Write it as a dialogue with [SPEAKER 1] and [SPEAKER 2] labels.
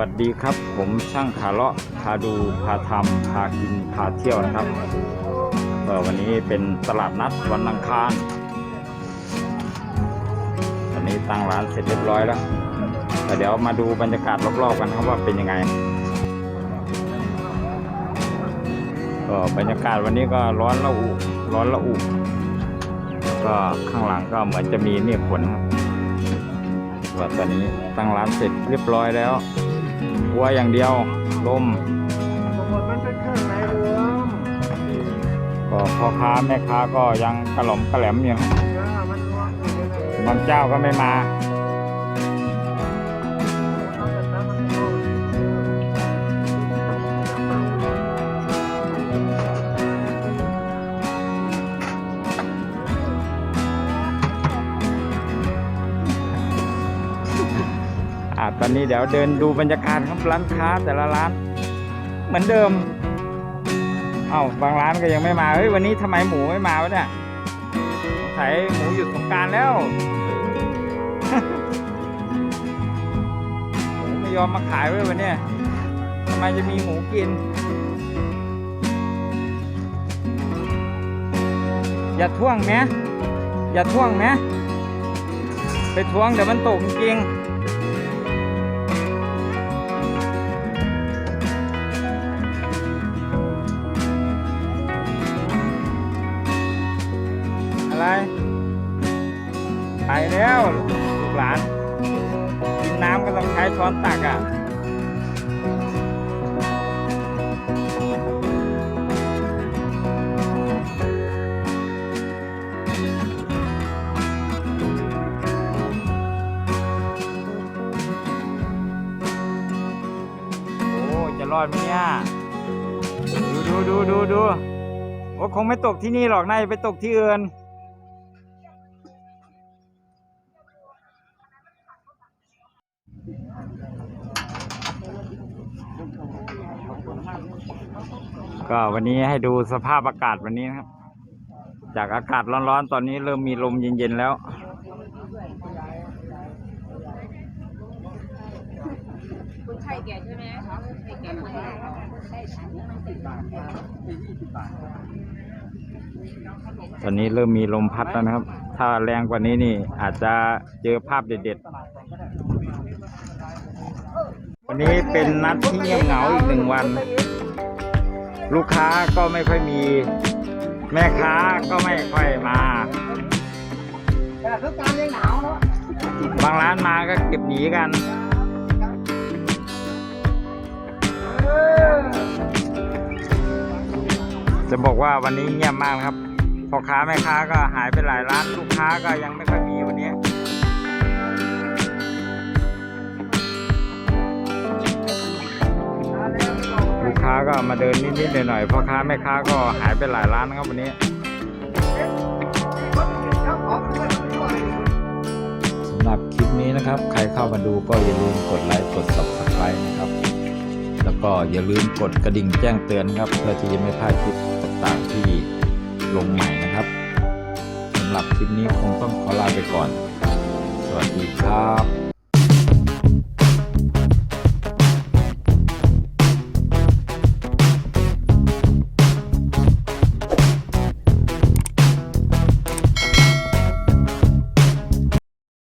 [SPEAKER 1] วัสดีครับ ผมช่างขาเลาะพาดูพาทำพากินพาเที่ยวนะครับก็วันนี้เป็นตลาดนัดวันอังคารวันนี้ตั้งร้านเสร็จเรียบร้อยแล้วแต่เดี๋ยวมาดูบรรยากาศรอบๆกันครับว่าเป็นยังไงก็บรรยากาศวันนี้ก็ร้อนละอุร้อนละอุก็ข้างหลังก็เหมือนจะมีเมฆฝนครับว่าตอนนี้ตั้งร้านเสร็จเรียบร้อยแล้ว วัวอย่างเดียวลม
[SPEAKER 2] หมดมันเป็นเครื่องในรวม
[SPEAKER 1] ก็พ่อค้าแม่ค้าก็ยังกระหล่อมกระแหลมอยู่บา
[SPEAKER 2] มันรวมอยู่ใน
[SPEAKER 1] บางเจ้าก็ไม่มา
[SPEAKER 2] อ่าต
[SPEAKER 1] อนนี้เดี๋ยวเดินดูบรรยากาศครับร้านค้าแต่ละร้าน เหมือนเดิมเอ้าบางร้านก็ยังไม่มาเฮ้ยวันนี้ทำไมหมูไม่มาวะเนี่ยสงสัยหมูหยุดสงการแล้วหมูไม่ยอมมาขายเว้ยวันนี้ทำไมจะมีหมูกิน อย่าท่วงแมอย่าท่วงแมไปท่วงเดี๋ยวมันตกจริง อะไร ไปแล้วลูกหลาน กินน้ำก็ต้องใช้ช้อนตักอะโอ้จะรอดไหมเนี่ยดูดูดูดูดูโอ้คงไม่ตกที่นี่หรอกนาจะไปตกที่อื่น ก็วันนี้ให้ดูสภาพอากาศวันนี้นะครับ จากอากาศร้อนๆ ตอนนี้เริ่มมีลมเย็นๆแล้ว
[SPEAKER 3] คุณไข่แก่ใช่ไหมคะไข่แก่ใช่ใช่ค่ะนี่มันสิบบาท
[SPEAKER 1] ตอนนี้เริ่มมีลมพัดแล้วนะครับ ถ้าแรงกว่านี้นี่อาจจะเจอภาพเด็ดๆ วันนี้เป็นนัดที่เงียบเหงาอีกหนึ่งวัน ลูกค้าก็ไม่ค่อยมี แม่ค้าก็ไม่ค่อยมา
[SPEAKER 2] แต่ทุกการยังหนาวเนาะ
[SPEAKER 1] บางร้านมาก็เก็บหนีกันจะบอกว่าวันนี้เงียบมากครับพ่อค้าแม่ค้าก็หายไปหลายร้าน ลูกค้าก็ยังไม่ค่อย ก็มาเดินนิดๆหน่อยๆพ่อค้าแม่ค้าก็หายไปหลายร้านนะครับวันนี้สำหรับคลิปนี้นะครับ ใครเข้ามาดูก็อย่าลืมกดไลค์กด subscribe นะครับ แล้วก็อย่าลืมกดกระดิ่งแจ้งเตือนครับเพื่อที่จะไม่พลาดคลิปต่างๆที่ลงใหม่นะครับสำหรับคลิปนี้คงต้องขอลาไปก่อน สวัสดีครับ